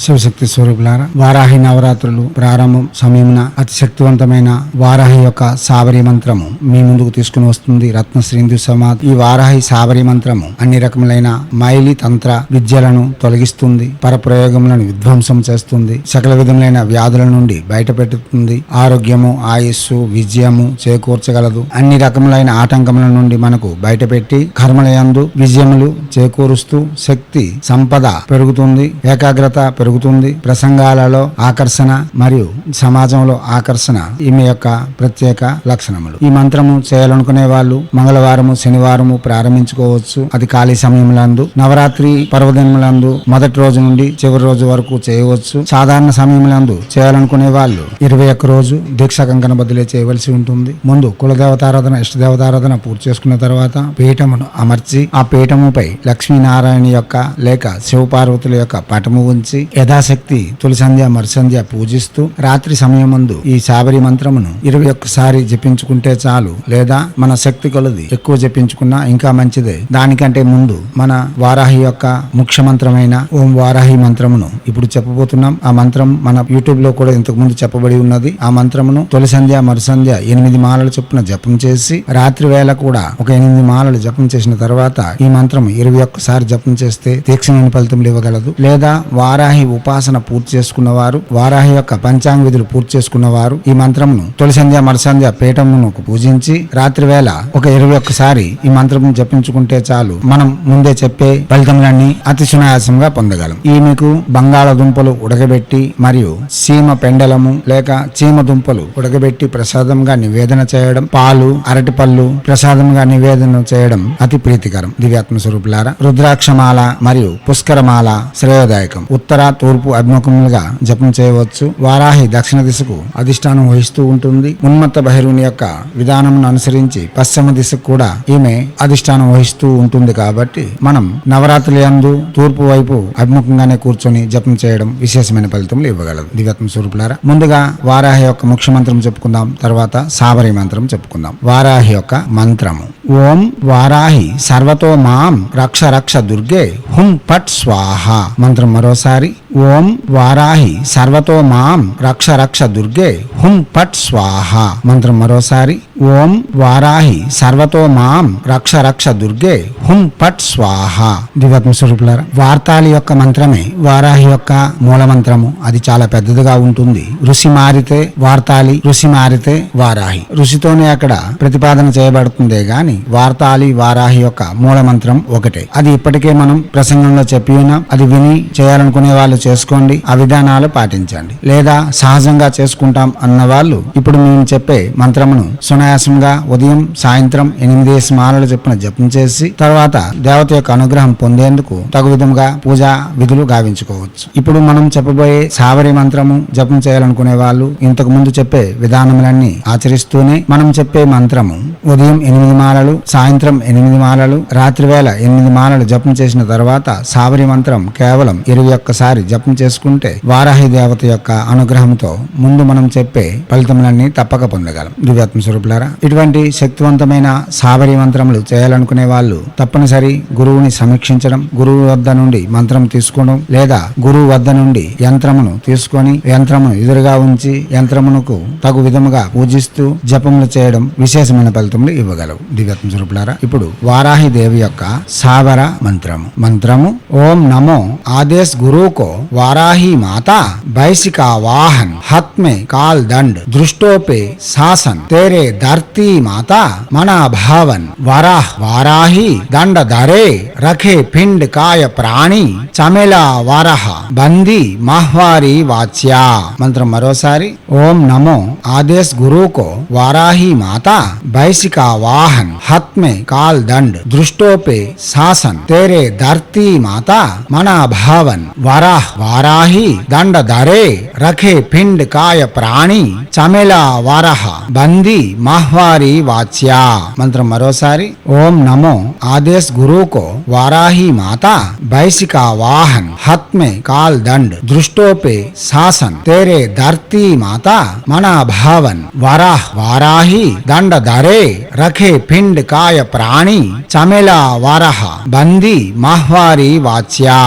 శివశక్తి స్వరూపులారా వారాహి నవరాత్రులు ప్రారంభం సమయమున అతి శక్తివంతమైన వారాహి యొక్క సాబరి మంత్రము మీ ముందుకు తీసుకుని వస్తుంది. రత్న శ్రీందు సమాధి. ఈ వారాహి సాబరి మంత్రము అన్ని రకములైన మైలి తంత్ర విద్యలను తొలగిస్తుంది. పరప్రయోగములను విధ్వంసం చేస్తుంది. సకల విధములైన వ్యాధుల నుండి బయటపెట్టుతుంది. ఆరోగ్యము ఆయుస్సు విజయము చేకూర్చగలదు. అన్ని రకములైన ఆటంకముల నుండి మనకు బయటపెట్టి కర్మలయందు విజయములు చేకూరుస్తూ శక్తి సంపద పెరుగుతుంది. ఏకాగ్రత పెరుగుతుంది. ప్రసంగాలలో ఆకర్షణ మరియు సమాజంలో ఆకర్షణ ఈమె యొక్క ప్రత్యేక లక్షణములు. ఈ మంత్రము చేయాలనుకునే వాళ్ళు మంగళవారము శనివారము ప్రారంభించుకోవచ్చు. అది ఖాళీ సమయములందు నవరాత్రి పర్వదినములందు మొదటి రోజు నుండి చివరి రోజు వరకు చేయవచ్చు. సాధారణ సమయములందు చేయాలనుకునే వాళ్ళు ఇరవై ఒక్క రోజు దీక్ష కంకణ బదిలీ చేయవలసి ఉంటుంది. ముందు కులదేవతారాధన ఇష్టదేవతారాధన పూర్తి చేసుకున్న తర్వాత పీఠమును అమర్చి ఆ పీఠముపై లక్ష్మీనారాయణ యొక్క లేక శివపార్వతుల యొక్క పటము ఉంచి యథాశక్తి తొలి సంధ్య మరుసంధ్య పూజిస్తూ రాత్రి సమయమందు ఈ సాబరి మంత్రమును ఇరవై ఒక్కసారి జపించుకుంటే చాలు లేదా మన శక్తి కొలది ఎక్కువ జపించుకున్నా ఇంకా మంచిదే. దానికంటే ముందు మన వారాహి యొక్క ముఖ్య మంత్రమైన ఓం వారాహి మంత్రమును ఇప్పుడు చెప్పబోతున్నాం. ఆ మంత్రం మన యూట్యూబ్లో కూడా ఇంతకు ముందు చెప్పబడి ఉన్నది. ఆ మంత్రమును తొలి సంధ్య మరుసంధ్య ఎనిమిది మాలల చొప్పున జపం చేసి రాత్రి వేళ కూడా ఒక ఎనిమిది మాలలు జపం చేసిన తర్వాత ఈ మంత్రం ఇరవై ఒక్కసారి జపం చేస్తే తీక్షణమైన ఫలితములు ఇవ్వగలదు. లేదా వారాహి ఉపాసన పూర్తి చేసుకున్నవారు వారాహి యొక్క పంచాంగ విధులు పూర్తి చేసుకున్నవారు ఈ మంత్రమును తొలి సంధ్య మరుసంధ్య పీఠమును పూజించి రాత్రి వేళ ఒక ఇరవై ఒక్కసారి ఈ మంత్రం జపించుకుంటే చాలు. మనం ముందే చెప్పే ఫలితములన్నీ అతి సునాయాసంగా పొందగలం. ఈ మీకు బంగాళదుంపలు ఉడకబెట్టి మరియు సీమ పెండలము లేక చీమ దుంపలు ఉడకబెట్టి ప్రసాదంగా నివేదన చేయడం పాలు అరటిపళ్ళు ప్రసాదంగా నివేదన చేయడం అతి ప్రీతికరం. దివ్యాత్మ స్వరూపులారా రుద్రాక్షమాల మరియు పుష్కరమాల శ్రేయోదాయకం. ఉత్తర తూర్పు అభిముఖములుగా జపం చేయవచ్చు. వారాహి దక్షిణ దిశకు అధిష్టానం వహిస్తూ ఉంటుంది. ఉన్మత్త భైరుని యొక్క విధానమును అనుసరించి పశ్చిమ దిశకు కూడా ఈమె అధిష్టానం వహిస్తూ ఉంటుంది కాబట్టి మనం నవరాత్రి అందు తూర్పు వైపు అభిముఖంగానే కూర్చొని జపం చేయడం విశేషమైన ఫలితములు ఇవ్వగలదు. దివ్యత్మ స్వరూపులారా ముందుగా వారాహి యొక్క ముఖ్య మంత్రం చెప్పుకుందాం. తర్వాత సాబరి మంత్రం చెప్పుకుందాం. వారాహి యొక్క మంత్రము. ఓం వారాహి సర్వతో మాం రక్ష రక్ష దుర్గే హుం పట్ స్వాహ. మంత్రం మరోసారి. ఓం వారాహి సర్వతో మాం రక్ష రక్ష దుర్గే హుం పట్ స్వాహ. మంత్రం మరోసారి. ఓం వారాహి సర్వతో మాం రక్ష రక్ష దుర్గే హుం పట్ స్వాహ. దివత్మ స్వరూపులారా వార్తాలి యొక్క మంత్రమే వారాహి యొక్క మూల మంత్రము అది చాలా పెద్దదిగా ఉంటుంది. ఋషి మారితే వార్తాలి ఋషి మారితే వారాహి. ఋషితోనే అక్కడ ప్రతిపాదన చేయబడుతుందే గాని వార్తాలి వారాహి యొక్క మూల మంత్రం ఒకటే. అది ఇప్పటికే మనం ప్రసంగంలో చెప్పి ఉన్నాం అది విని చేయాలనుకునే వాళ్ళు చేసుకోండి ఆ విధానాలు పాటించండి. లేదా సహజంగా చేసుకుంటాం అన్న వాళ్ళు ఇప్పుడు మేము చెప్పే మంత్రమును సునాయాసంగా ఉదయం సాయంత్రం ఎనిమిది మాలలు చెప్పిన జపం చేసి తర్వాత దేవత యొక్క అనుగ్రహం పొందేందుకు తగు విధంగా పూజా విధులు గావించుకోవచ్చు. ఇప్పుడు మనం చెప్పబోయే సావరి మంత్రము జపం చేయాలనుకునే వాళ్ళు ఇంతకు ముందు చెప్పే విధానములన్నీ ఆచరిస్తూనే మనం చెప్పే మంత్రము ఉదయం ఎనిమిది మాలలు సాయంత్రం ఎనిమిది మాలలు రాత్రి వేళ ఎనిమిది మాలలు జపం చేసిన తర్వాత సావరి మంత్రం కేవలం ఇరవై ఒక్కసారి జపం చేసుకుంటే వారాహి దేవత యొక్క అనుగ్రహంతో ముందు మనం చెప్పే ఫలితములన్నీ తప్పక పొందగలం. దివ్యాత్మ స్వరూపులారా ఇటువంటి శక్తివంతమైన సాబరి మంత్రములు చేయాలనుకునే వాళ్ళు తప్పనిసరి గురువుని సమీక్షించడం గురువు వద్ద నుండి మంత్రం తీసుకోవడం లేదా గురువు వద్ద నుండి యంత్రమును తీసుకొని యంత్రమును ఎదురుగా ఉంచి యంత్రమునకు తగు విధముగా పూజిస్తూ జపములు చేయడం విశేషమైన ఫలితములు ఇవ్వగలవు. దివ్యాత్మ స్వరూపులారా ఇప్పుడు వారాహి దేవి యొక్క సావర మంత్రము. మంత్రము ఓం నమో ఆదేశ్ గురువుకో वाराही माता, बैसिका वाहन हाथ में काल दंड दृष्टो पे शासन, तेरे धरती माता, मना भावन, वराह, वाराही, दंड धरे, रखे पिंड काय प्राणी, चमेला वरह, बंदी, महवारी वाच्या। मंत्र मरोसारी, ओम नमो, आदेश गुरु को, वाराही माता, बैसिका वाहन हाथ में काल दंड दृष्टो पे शासन, तेरे धरती माता, मना भावन, वराह వారాహి దండ ధరే రఖే పిండ్ కాయ ప్రాణి చమెల వారహ బంది మహ్వారి వాచ్య మంత్రం మరోసారి ఓం నమో ఆదేశ్ గురువుకో వారాహి మాత बैसिका वाहन हाथ में काल दंड दृष्टो पे शासन तेरे धरती माता मना भावन वराह वाराही दंड धरे रखे पिंड काय प्राणी चमेला वारह బంది మాహ్వారి వాచ్యా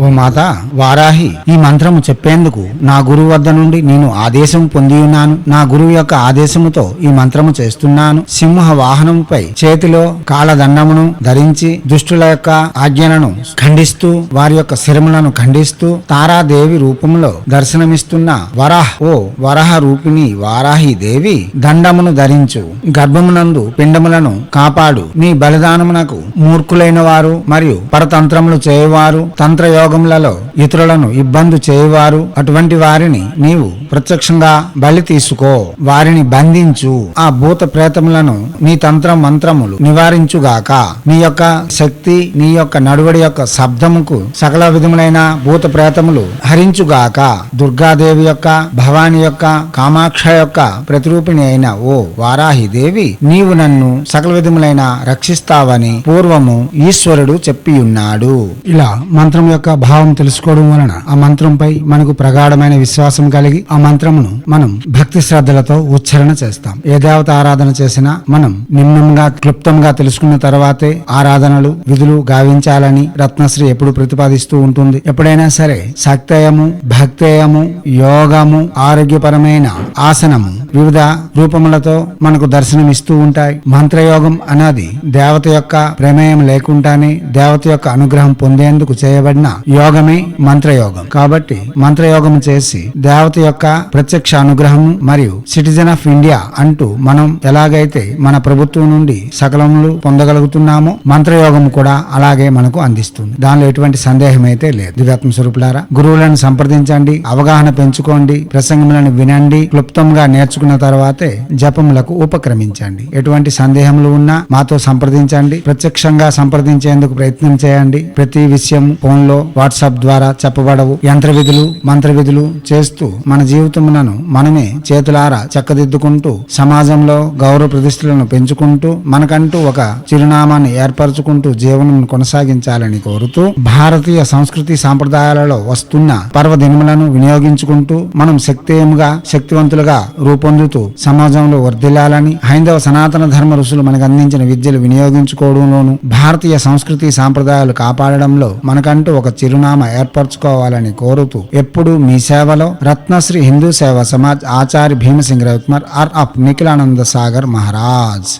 ఓ మాత వారాహి ఈ మంత్రము చెప్పేందుకు నా గురువు వద్ద నుండి నేను ఆదేశం పొంది ఉన్నాను. నా గురువు యొక్క ఆదేశముతో ఈ మంత్రము చేస్తున్నాను. సింహ వాహనముపై చేతిలో కాలదండమును ధరించి దుష్టుల యొక్క ఆజ్ఞలను ఖండిస్తూ వారి యొక్క శిరములను ఖండిస్తూ తారాదేవి రూపంలో దర్శనమిస్తున్న వరాహ్ ఓ వరహ రూపిణి వారాహి దేవి దండమును ధరించు. గర్భమునందు పిండములను కాపాడు. నీ బలిదానమునకు మూర్ఖులైన వారు మరియు పరతంత్రములు చేయవారు తంత్రయోగములలో ఇతరులను ఇబ్బంది చేయవారు. అటువంటి వారిని నీవు ప్రత్యక్షంగా బలి తీసుకో. వారిని బంధించు. ఆ భూత ప్రేతములను నీ తంత్రం మంత్రములు నివారించుగాక. నీ యొక్క శక్తి నీ యొక్క నడువడి యొక్క శబ్దముకు సకల విధములైన భూత ప్రేతములు హరించుగాక. దుర్గాదేవి యొక్క భవాని యొక్క కామాక్ష యొక్క ప్రతిరూపిణి అయిన ఓ వారాహి దేవి నీవు నన్ను సకల విధములైన రక్షిస్తావని పూర్వము ఈశ్వరుడు చెప్పియున్నాడు. ఇలా మంత్రం యొక్క భావం తెలుసుకోవడం వలన ఆ మంత్రంపై మనకు ప్రగాఢమైన విశ్వాసం కలిగి ఆ మంత్రమును మనం భక్తి శ్రద్ధలతో ఉచ్చారణ చేస్తాం. ఏ దేవత ఆరాధన చేసినా మనం నిమ్నంగా క్లుప్తంగా తెలుసుకున్న తర్వాతే ఆరాధనలు విధులు గావించాలని రత్నశ్రీ ఎప్పుడు ప్రతిపాదిస్తూ ఉంటుంది. ఎప్పుడైనా సరే సక్తయము భక్తేయము యోగము ఆరోగ్యపరమైన ఆసనము వివిధ రూపములతో మనకు దర్శనమిస్తూ ఉంటాయి. మంత్రయోగం అన్నది దేవత యొక్క ప్రమేయం లేకుండానే దేవత యొక్క అనుగ్రహం పొందేందుకు చేయబడిన యోగమే మంత్ర మంత్రయోగం. కాబట్టి మంత్రయోగం చేసి దేవత యొక్క ప్రత్యక్ష అనుగ్రహం మరియు సిటిజన్ ఆఫ్ ఇండియా అంటూ మనం ఎలాగైతే మన ప్రభుత్వం నుండి సకలములు పొందగలుగుతున్నామో మంత్రయోగం కూడా అలాగే మనకు అందిస్తుంది. దానిలో ఎటువంటి సందేహం అయితే లేదు. దివ్యాత్మ స్వరూపులారా గురువులను సంప్రదించండి అవగాహన పెంచుకోండి ప్రసంగములను వినండి క్లుప్తంగా నేర్చుకున్న తర్వాతే జపములకు ఉపక్రమించండి. ఎటువంటి సందేహములు ఉన్నా మాతో సంప్రదించండి. ప్రత్యక్షంగా సంప్రదించేందుకు ప్రయత్నం చేయండి. ప్రతి విషయం ఫోన్లో వాట్సాప్ ద్వారా చెప్పబడవు యంత్ర విధులు మంత్ర విధులు చేస్తూ మన జీవితములను మనమే చేతులారా చక్కదిద్దుకుంటూ సమాజంలో గౌరవ ప్రతిష్టలను పెంచుకుంటూ మనకంటూ ఒక చిరునామాన్ని ఏర్పరచుకుంటూ జీవనం కొనసాగించాలని కోరుతూ భారతీయ సంస్కృతి సాంప్రదాయాలలో వస్తున్న పర్వదినములను వినియోగించుకుంటూ మనం శక్తియుముగా శక్తివంతులుగా రూపొందుతూ సమాజంలో వర్ధిల్లాలని హైందవ సనాతన ధర్మ ఋషులు మనకు అందించిన విద్యలు వినియోగించుకోవడంలోను భారతీయ సంస్కృతి సాంప్రదాయాలు కాపాడడంలో మనకంటూ ఒక చిరునామా ఏర్పరచుకోవాలని కోరుతూ ఎప్పుడు మీ సేవలో రత్నశ్రీ హిందూ సేవ సమాజ్ ఆచార్య భీమసింగ్ రవికుమార్ ఆర్ అప్ నిఖిలానంద సాగర్ మహారాజ్.